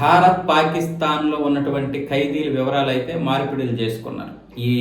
భారత్ పాకిస్తాన్లో ఉన్నటువంటి ఖైదీల వివరాలు అయితే మార్పిడిలు చేసుకున్నారు. ఈ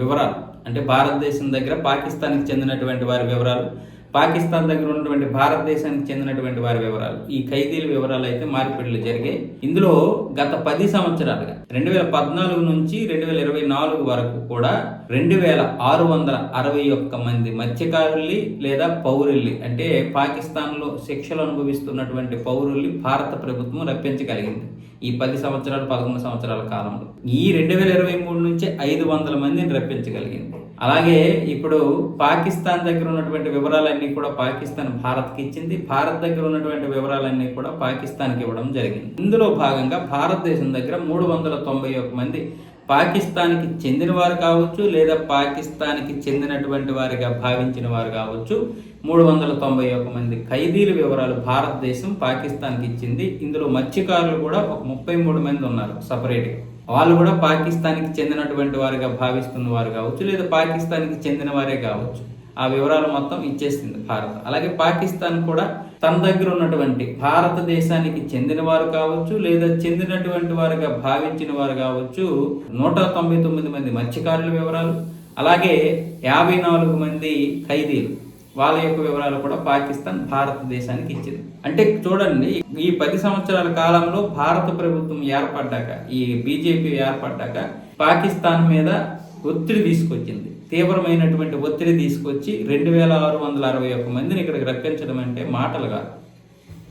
వివరాలు అంటే భారతదేశం దగ్గర పాకిస్తాన్కి చెందినటువంటి వారి వివరాలు పాకిస్తాన్ దగ్గర ఉన్నటువంటి భారతదేశానికి చెందినటువంటి వారి వివరాలు. ఈ ఖైదీల వివరాలు అయితే మార్పిడిలు జరిగాయి. ఇందులో గత పది సంవత్సరాలుగా రెండు వేల పద్నాలుగు నుంచి రెండు వేల ఇరవై నాలుగు వరకు కూడా రెండు వేల ఆరు వందల అరవై ఒక్క మంది మత్స్యకారుల్ని లేదా పౌరుల్ని అంటే పాకిస్తాన్లో శిక్షలు అనుభవిస్తున్నటువంటి పౌరుల్ని భారత ప్రభుత్వం రప్పించగలిగింది. ఈ పది సంవత్సరాలు పదకొండు సంవత్సరాల కాలంలో ఈ రెండు వేల ఇరవై మూడు నుంచి ఐదు వందల మందిని రప్పించగలిగింది. అలాగే ఇప్పుడు పాకిస్తాన్ దగ్గర ఉన్నటువంటి వివరాలన్నీ కూడా పాకిస్తాన్ భారత్కి ఇచ్చింది. భారత్ దగ్గర ఉన్నటువంటి వివరాలన్నీ కూడా పాకిస్తాన్కి ఇవ్వడం జరిగింది. ఇందులో భాగంగా భారతదేశం దగ్గర మూడు వందల తొంభై ఒక మంది పాకిస్తాన్కి చెందిన వారు కావచ్చు లేదా పాకిస్తాన్కి చెందినటువంటి వారిగా భావించిన వారు కావచ్చు. మూడు వందల తొంభై ఒక మంది ఖైదీల వివరాలు భారతదేశం పాకిస్తాన్కి ఇచ్చింది. ఇందులో మత్స్యకారులు కూడా ఒక ముప్పై మూడు మంది ఉన్నారు సపరేట్గా వాళ్ళు కూడా పాకిస్తాన్కి చెందినటువంటి వారిగా భావిస్తున్న వారు కావచ్చు లేదా పాకిస్తాన్కి చెందిన వారే కావచ్చు. ఆ వివరాలు మొత్తం ఇచ్చేసింది భారత్. అలాగే పాకిస్తాన్ కూడా తన దగ్గర ఉన్నటువంటి భారతదేశానికి చెందిన వారు కావచ్చు లేదా చెందినటువంటి వారుగా భావించిన వారు కావచ్చు నూట తొంభై తొమ్మిది మంది మత్స్యకారుల వివరాలు అలాగే యాభై నాలుగు మంది ఖైదీలు. వాళ్ళ యొక్క వివరాలు కూడా పాకిస్తాన్ భారతదేశానికి ఇచ్చింది. అంటే చూడండి ఈ పది సంవత్సరాల కాలంలో భారత ప్రభుత్వం ఏర్పడ్డాక ఈ బీజేపీ ఏర్పడ్డాక పాకిస్తాన్ మీద ఒత్తిడి తీసుకొచ్చింది. తీవ్రమైనటువంటి ఒత్తిడి తీసుకొచ్చి రెండు వేల ఆరు వందల అరవై ఒక్క మందిని ఇక్కడికి రప్పించడం అంటే మాటలు కాదు.